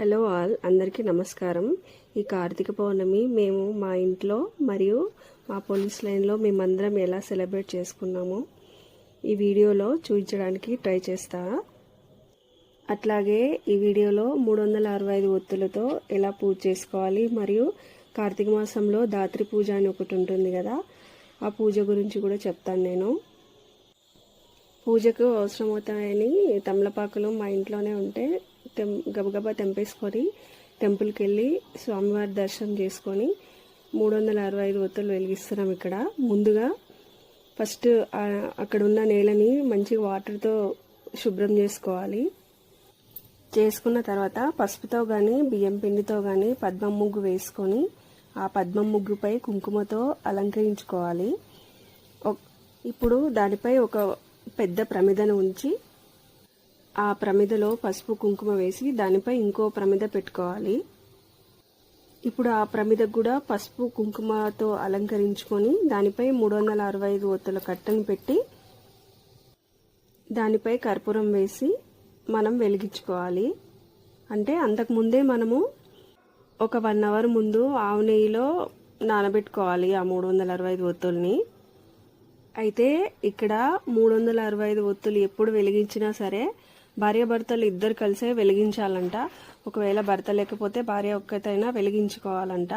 Hello all అందరికీ నమస్కారం. ఈ కార్తీక పౌర్ణమి మేము మా ఇంట్లో మరియు మా పోలీస్ లైన్లో మేమందరం ఎలా సెలబ్రేట్ చేసుకున్నామో ఈ వీడియోలో చూపించడానికి ట్రై చేస్తా. అట్లాగే ఈ వీడియోలో మూడు వందల అరవై ఐదు ఒత్తులతో ఎలా పూజ చేసుకోవాలి మరియు కార్తీక మాసంలో దాత్రి పూజ అని ఒకటి ఉంటుంది కదా ఆ పూజ గురించి కూడా చెప్తాను నేను. పూజకు అవసరమవుతాయని తమలపాకులు మా ఇంట్లోనే ఉంటే తెం గబగబా తెంపేసుకొని టెంపుల్కి వెళ్ళి స్వామివారి దర్శనం చేసుకొని మూడు వందల అరవై ఐదు ఒత్తులు వెలిగిస్తున్నాం ఇక్కడ. ముందుగా ఫస్ట్ అక్కడ ఉన్న నేలని మంచిగా వాటర్తో శుభ్రం చేసుకోవాలి. చేసుకున్న తర్వాత పసుపుతో కానీ బియ్యం పిండితో కానీ పద్మం ముగ్గు వేసుకొని ఆ పద్మం ముగ్గుపై కుంకుమతో అలంకరించుకోవాలి. ఇప్పుడు దానిపై ఒక పెద్ద ప్రమిదను ఉంచి ఆ ప్రమిదలో పసుపు కుంకుమ వేసి దానిపై ఇంకో ప్రమిద పెట్టుకోవాలి. ఇప్పుడు ఆ ప్రమిదకు కూడా పసుపు కుంకుమతో అలంకరించుకొని దానిపై మూడు వందల అరవై ఐదు ఒత్తుల కట్టను పెట్టి దానిపై కర్పూరం వేసి మనం వెలిగించుకోవాలి. అంటే అంతకుముందే మనము ఒక వన్ అవర్ ముందు ఆవు నెయ్యిలో నానబెట్టుకోవాలి ఆ మూడు వందల అరవై ఐదు ఒత్తుల్ని. అయితే ఇక్కడ మూడు వందల అరవై ఐదు ఒత్తులు ఎప్పుడు వెలిగించినా సరే భార్యాభర్తలు ఇద్దరు కలిసే వెలిగించాలంట. ఒకవేళ భర్త లేకపోతే భార్య ఒక్కతైనా వెలిగించుకోవాలంట.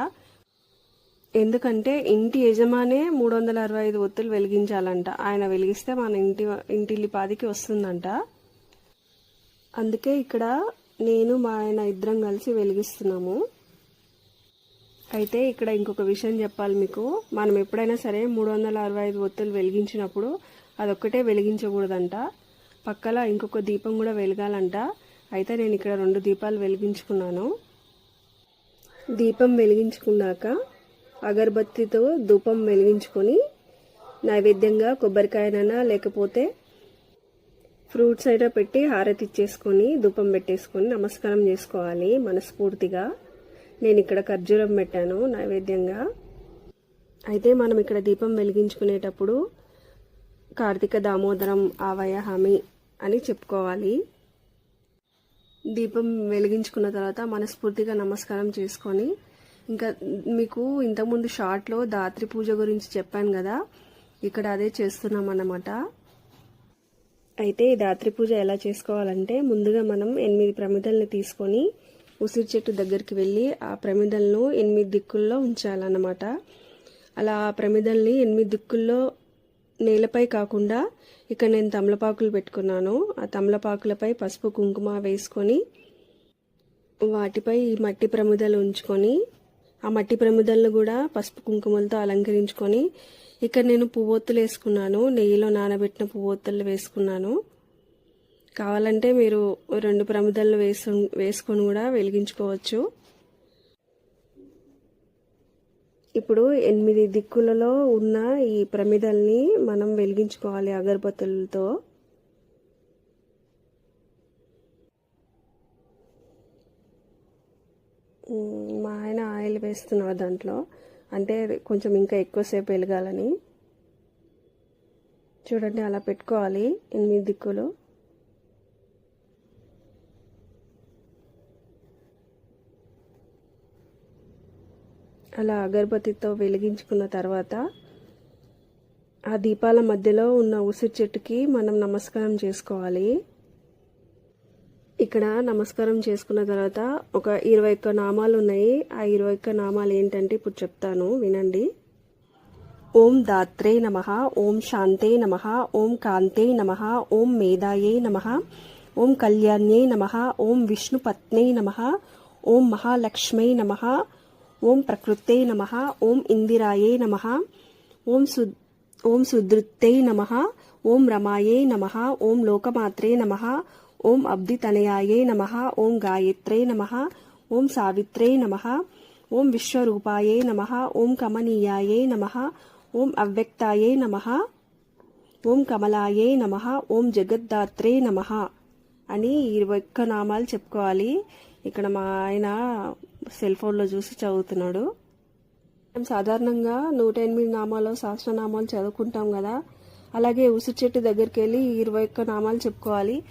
ఎందుకంటే ఇంటి యజమానే మూడు వందల అరవై ఐదు ఒత్తులు వెలిగించాలంట. ఆయన వెలిగిస్తే మన ఇంటి ఇంటిల్లి పాదికి వస్తుందంట. అందుకే ఇక్కడ నేను మా ఆయన ఇద్దరం కలిసి వెలిగిస్తున్నాము. అయితే ఇక్కడ ఇంకొక విషయం చెప్పాలి మీకు. మనం ఎప్పుడైనా సరే మూడు వందల అరవై ఐదు ఒత్తులు వెలిగించినప్పుడు అదొక్కటే వెలిగించకూడదంట. పక్కల ఇంకొక దీపం కూడా వెలగాలంట. అయితే నేను ఇక్కడ రెండు దీపాలు వెలిగించుకున్నాను. దీపం వెలిగించుకున్నాక అగరబత్తితో ధూపం వెలిగించుకొని నైవేద్యంగా కొబ్బరికాయనైనా లేకపోతే ఫ్రూట్స్ అయినా పెట్టి హారతి ఇచ్చేసుకొని ధూపం పెట్టేసుకొని నమస్కారం చేసుకోవాలి మనస్ఫూర్తిగా. నేను ఇక్కడ ఖర్జూరం పెట్టాను నైవేద్యంగా. అయితే మనం ఇక్కడ దీపం వెలిగించుకునేటప్పుడు కార్తీక దామోదరం ఆవయ హామీ అని చెప్పుకోవాలి. దీపం వెలిగించుకున్న తర్వాత మనస్ఫూర్తిగా నమస్కారం చేసుకొని ఇంకా మీకు ఇంతకుముందు షార్ట్లో దాత్రి పూజ గురించి చెప్పాను కదా ఇక్కడ అదే చేస్తున్నాం అన్నమాట అయితే ఈ దాత్రి పూజ ఎలా చేసుకోవాలంటే ముందుగా మనం ఎనిమిది ప్రమిదల్ని తీసుకొని ఉసిరి చెట్టు దగ్గరికి వెళ్ళి ఆ ప్రమిదలను ఎనిమిది దిక్కుల్లో ఉంచాలన్నమాట. అలా ఆ ప్రమిదల్ని ఎనిమిది దిక్కుల్లో నేలపై కాకుండా ఇక్కడ నేను తమలపాకులు పెట్టుకున్నాను. ఆ తమలపాకులపై పసుపు కుంకుమ వేసుకొని వాటిపై ఈ మట్టి ప్రమిదలు ఉంచుకొని ఆ మట్టి ప్రమిదలను కూడా పసుపు కుంకుమలతో అలంకరించుకొని ఇక్కడ నేను పువ్వొత్తులు వేసుకున్నాను. నెయ్యిలో నానబెట్టిన పువ్వొత్తులు వేసుకున్నాను. కావాలంటే మీరు రెండు ప్రమిదలు వేసు వేసుకొని కూడా వెలిగించుకోవచ్చు. ఇప్పుడు ఎనిమిది దిక్కులలో ఉన్న ఈ ప్రమిదల్ని మనం వెలిగించుకోవాలి అగరబత్తులతో. మా ఆయన ఆయిల్ వేస్తున్నారు దాంట్లో. అంటే కొంచెం ఇంకా ఎక్కువసేపు వెలగాలని. చూడండి అలా పెట్టుకోవాలి ఎనిమిది దిక్కులు. అలా అగరబత్తితో వెలిగించుకున్న తర్వాత ఆ దీపాల మధ్యలో ఉన్న ఉసిరి చెట్టుకి మనం నమస్కారం చేసుకోవాలి. ఇక్కడ నమస్కారం చేసుకున్న తర్వాత ఒక ఇరవై ఒక్క నామాలు ఉన్నాయి. ఆ ఇరవై ఒక్క నామాలు ఏంటంటే ఇప్పుడు చెప్తాను వినండి. ఓం దాత్రే నమ ఓం శాంతే నమ ఓం కాంతే నమ ఓం మేధాయే నమ ఓం కళ్యాణ్యే నమ ఓం విష్ణుపత్నే నమ ఓం మహాలక్ష్మై నమ ఓం ప్రకృతే నమ ఓం ఇందిరాయే నమ ఓం సు ఓం సుధృత్తై నమ ఓం రమాయే నమ ఓం లోకమాత్రే నమ ఓం అబ్దితనయాయే నమ ఓం గాయత్రే నమ ఓం సావిత్రే నమ ఓం విశ్వరూపాయే నమ ఓం కమనీయాయే నమ ఓం అవ్యక్తాయే నమ ఓం కమలాయే నమ ఓం జగద్దాత్రే నమ అని ఇరవై ఒక్క నామాలు చెప్పుకోవాలి ఇక్కడ మా ఆయన సెల్ ఫోన్లో చూసి చదువుతున్నాడు. మేము సాధారణంగా నూట ఎనిమిది నామాలు సహస్రనామాలు చదువుకుంటాం కదా. అలాగే ఉసిరి చెట్టు దగ్గరికి వెళ్ళి ఇరవై ఒక్క నామాలు చెప్పుకోవాలి.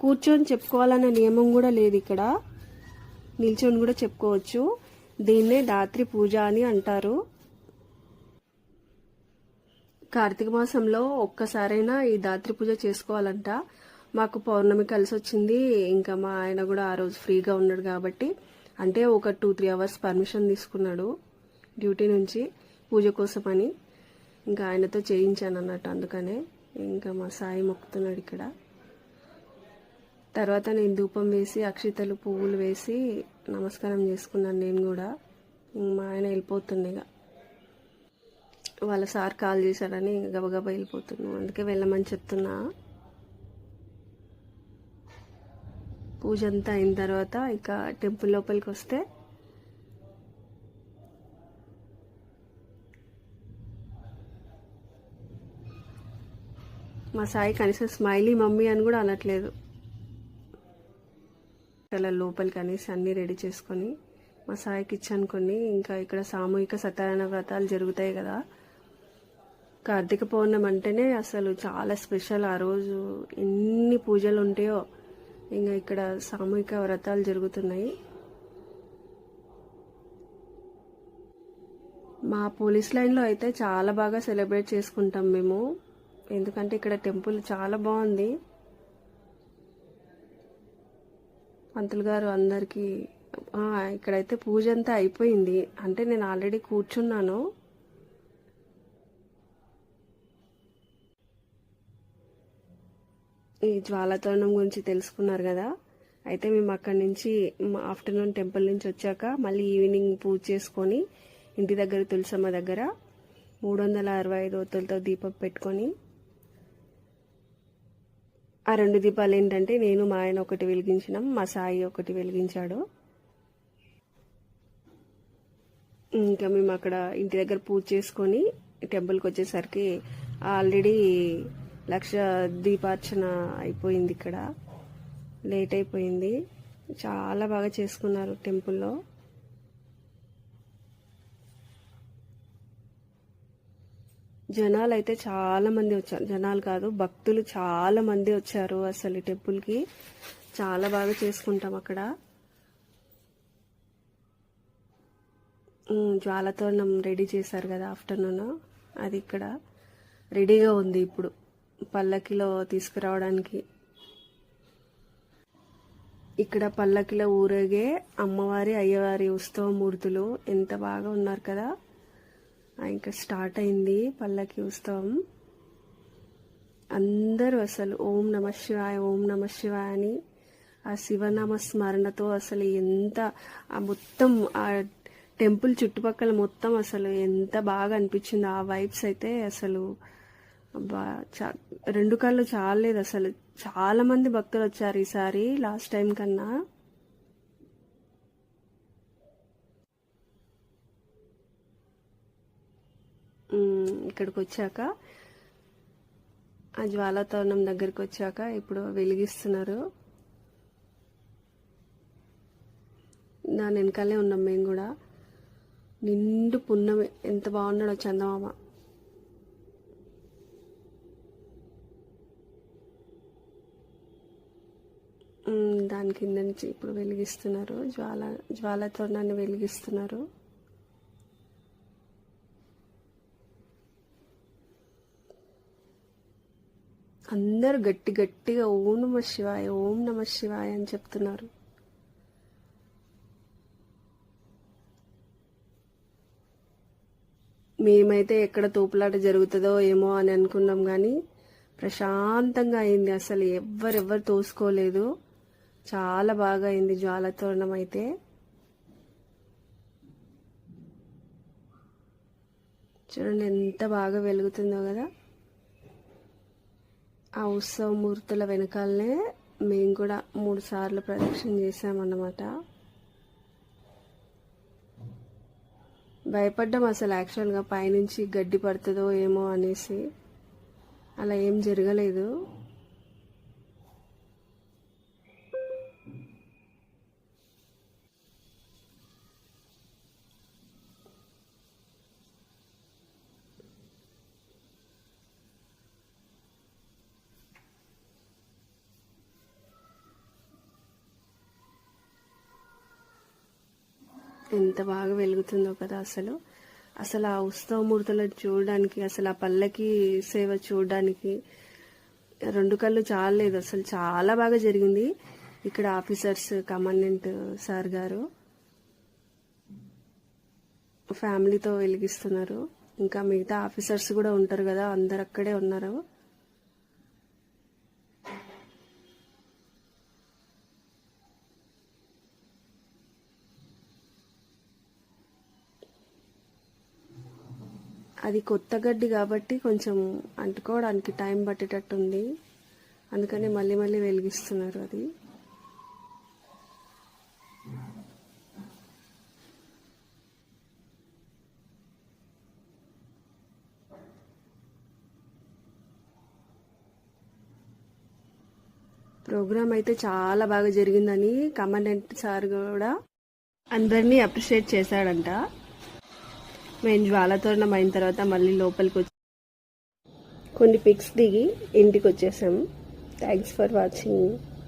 కూర్చొని చెప్పుకోవాలనే నియమం కూడా లేదు ఇక్కడ. నిల్చొని కూడా చెప్పుకోవచ్చు. దీన్నే దాత్రి పూజ అని అంటారు. కార్తీక మాసంలో ఒక్కసారైనా ఈ దాత్రి పూజ చేసుకోవాలంట. మాకు పౌర్ణమి కలిసి వచ్చింది ఇంకా మా ఆయన కూడా ఆ రోజు ఫ్రీగా ఉన్నాడు కాబట్టి అంటే ఒక టూ త్రీ అవర్స్ పర్మిషన్ తీసుకున్నాడు డ్యూటీ నుంచి పూజ కోసం అని ఇంకా ఆయనతో చేయించాను అన్నట్టు అందుకనే ఇంకా మా సాయి మొక్కుతున్నాడు ఇక్కడ. తర్వాత నేను ధూపం వేసి అక్షితలు పువ్వులు వేసి నమస్కారం చేసుకున్నాను నేను కూడా. మా ఆయన వెళ్ళిపోతుండేగా వాళ్ళ సార్ కాల్ చేశాడని గబగబా వెళ్ళిపోతున్నాను అందుకే వెళ్ళమని చెప్తున్నా. పూజ అంతా అయిన తర్వాత ఇక టెంపుల్ లోపలికి వస్తే మా సాయి కనీసం స్మైలీ మమ్మీ అని కూడా అనట్లేదు. అలా లోపలికి అనేసి అన్నీ రెడీ చేసుకొని మా సాయికి ఇచ్చాను కొన్ని ఇంకా ఇక్కడ సామూహిక సత్యనారాయణ వ్రతాలు జరుగుతాయి కదా. కార్తీక పౌర్ణమి అంటేనే అసలు చాలా స్పెషల్ ఆ రోజు. ఎన్ని పూజలు ఉంటాయో. ఇంకా ఇక్కడ సామూహిక వ్రతాలు జరుగుతున్నాయి. మా పోలీస్ లైన్లో అయితే చాలా బాగా సెలబ్రేట్ చేసుకుంటాం మేము. ఎందుకంటే ఇక్కడ టెంపుల్ చాలా బాగుంది. పంతులు గారు అందరికీ ఇక్కడైతే పూజ అంతా అయిపోయింది. అంటే నేను ఆల్రెడీ కూర్చున్నాను. ఈ జ్వాలతోరణం గురించి తెలుసుకున్నారు కదా. అయితే మేము అక్కడి నుంచి ఆఫ్టర్నూన్ టెంపుల్ నుంచి వచ్చాక మళ్ళీ ఈవినింగ్ పూజ చేసుకొని ఇంటి దగ్గర తులసమ్మ దగ్గర మూడు వందల అరవై ఐదు ఒత్తులతో దీపం పెట్టుకొని ఆ రెండు దీపాలు ఏంటంటే నేను మా ఆయన ఒకటి వెలిగించినాం మా సాయి ఒకటి వెలిగించాడు. ఇంకా మేము అక్కడ ఇంటి దగ్గర పూజ చేసుకొని టెంపుల్కి వచ్చేసరికి ఆల్రెడీ లక్ష దీపార్చన అయిపోయింది ఇక్కడ. లేట్ అయిపోయింది. చాలా బాగా చేసుకున్నారు టెంపుల్లో. జనాలు అయితే చాలా మంది వచ్చారు. జనాలు కాదు భక్తులు చాలా మంది వచ్చారు అసలు ఈ టెంపుల్కి. చాలా బాగా చేసుకుంటాం అక్కడ. ఉమ్, జ్వాలతోరణం రెడీ చేశారు కదా ఆఫ్టర్నూన్. అది ఇక్కడ రెడీగా ఉంది ఇప్పుడు. పల్లకిలో తీసుకురావడానికి. ఇక్కడ పల్లకిలో ఊరేగే అమ్మవారి అయ్యవారి ఉత్సవ మూర్తులు ఎంత బాగా ఉన్నారు కదా. ఆ, ఇంకా స్టార్ట్ అయింది పల్లకి ఉత్సవం. అందరూ అసలు ఓం నమ శివాయ ఓం నమ శివాయ అని ఆ శివనామ స్మరణతో అసలు ఎంత ఆ మొత్తం ఆ టెంపుల్ చుట్టుపక్కల మొత్తం అసలు ఎంత బాగా అనిపించింది. ఆ వైబ్స్ అయితే అసలు అబ్బా చా- రెండు కళ్ళు చాలేదు అసలు. చాలా మంది భక్తులు వచ్చారు ఈసారి లాస్ట్ టైం కన్నా. ఇక్కడికి వచ్చాక ఆ జ్వాలాతోరణం దగ్గరికి వచ్చాక ఇప్పుడు వెలిగిస్తున్నారు. దాని వెనకాలే ఉన్నాం మేము కూడా. నిండు పున్నమి. ఎంత బాగున్నాడో చందమామ. దాని కింద నుంచి ఇప్పుడు వెలిగిస్తున్నారు. జ్వాల జ్వాలతోరణాన్ని వెలిగిస్తున్నారు. అందరూ గట్టి గట్టిగా ఓం నమ శివాయ ఓం నమ శివాయ అని చెప్తున్నారు. మేమైతే ఎక్కడ తోపులాట జరుగుతుందో ఏమో అని అనుకున్నాం కానీ ప్రశాంతంగా అయింది. అసలు ఎవ్వరెవ్వరు తోసుకోలేదు. చాలా బాగా అయింది జ్వాలతోరణం అయితే. చూడండి ఎంత బాగా వెలుగుతుందో కదా. ఆ ఉత్సవ మూర్తుల వెనకాలనే మేము కూడా మూడు సార్లు ప్రదక్షిణ చేసామన్నమాట భయపడ్డాం అసలు యాక్చువల్గా పైనుంచి గడ్డి పడుతుందో ఏమో అనేసి. అలా ఏం జరగలేదు. ఎంత బాగా వెలుగుతుందో కదా అసలు. అసలు ఆ ఉత్సవమూర్తులను చూడడానికి అసలు ఆ పల్లకి సేవ చూడడానికి రెండు కళ్ళు చాలలేదు. అసలు చాలా బాగా జరిగింది. ఇక్కడ ఆఫీసర్స్ కమాండెంట్ సార్ గారు ఫ్యామిలీతో వెలిగిస్తున్నారు. ఇంకా మిగతా ఆఫీసర్స్ కూడా ఉంటారు కదా అందరు అక్కడే ఉన్నారు. అది కొత్త గడ్డి కాబట్టి కొంచెం అంటుకోవడానికి టైం పట్టేటట్టుంది. అందుకని మళ్ళీ మళ్ళీ వెలిగిస్తున్నారు అది. ప్రోగ్రామ్ అయితే చాలా బాగా జరిగిందని కమాండెంట్ సార్ కూడా అందరినీ అప్రిషియేట్ చేశాడంట. మేము జ్వాలతోరణం అయిన తర్వాత మళ్ళీ లోపలికి వచ్చి కొన్ని పిక్స్ దిగి ఇంటికి వచ్చేసాము. Thanks for watching